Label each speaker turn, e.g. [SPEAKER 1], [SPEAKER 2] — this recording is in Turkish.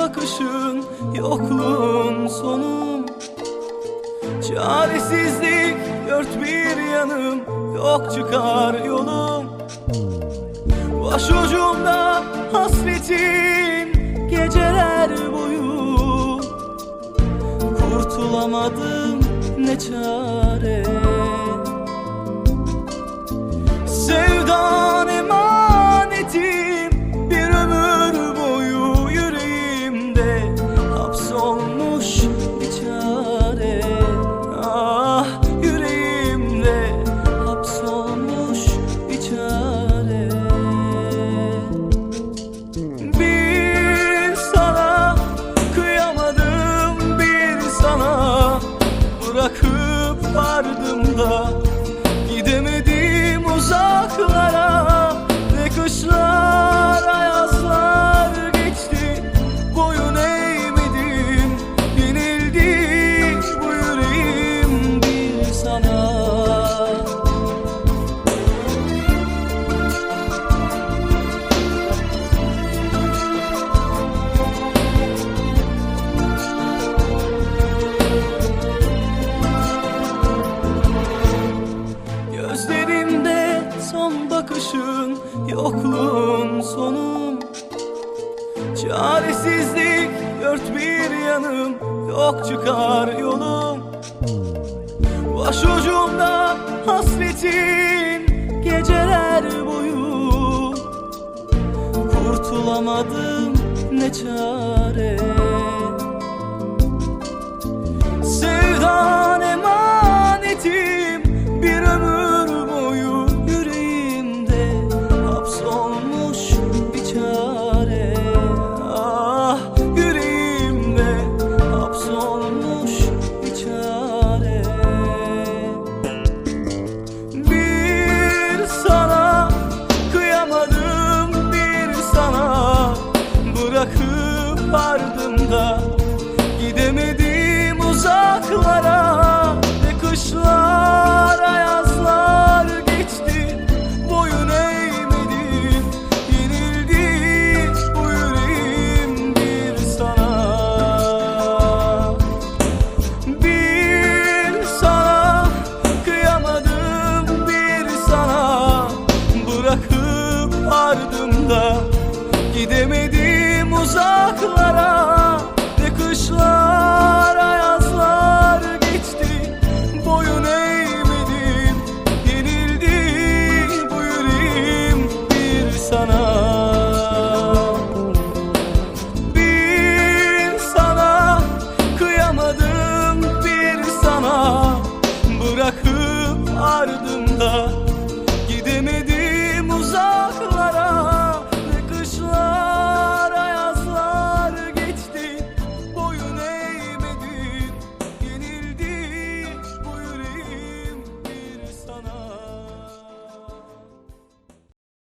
[SPEAKER 1] bakışın yokluğun sonum. Çaresizlik dört bir yanım yok çıkar yolum. Başucumda hasretin geceler boyu. Kurtulamadım ne çare. Bakışın Yokluğun sonum Çaresizlik dört bir yanım Yok çıkar yolum. Başucumda hasretin Geceler boyu. Kurtulamadım ne çare